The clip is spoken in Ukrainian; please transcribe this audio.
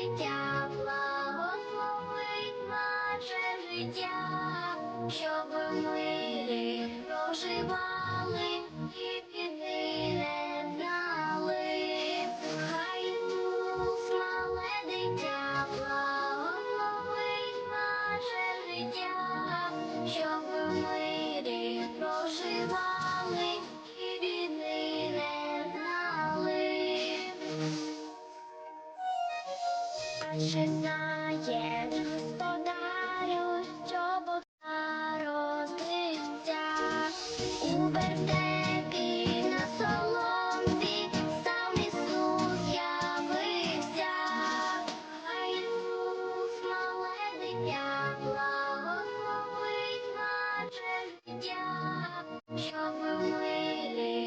дитя, благословить наше життя, життя, щоб мирі проживали і війни не знали. Починає господарю, щоб Бога родиться у вертепі наше життя, щоб ми проживали.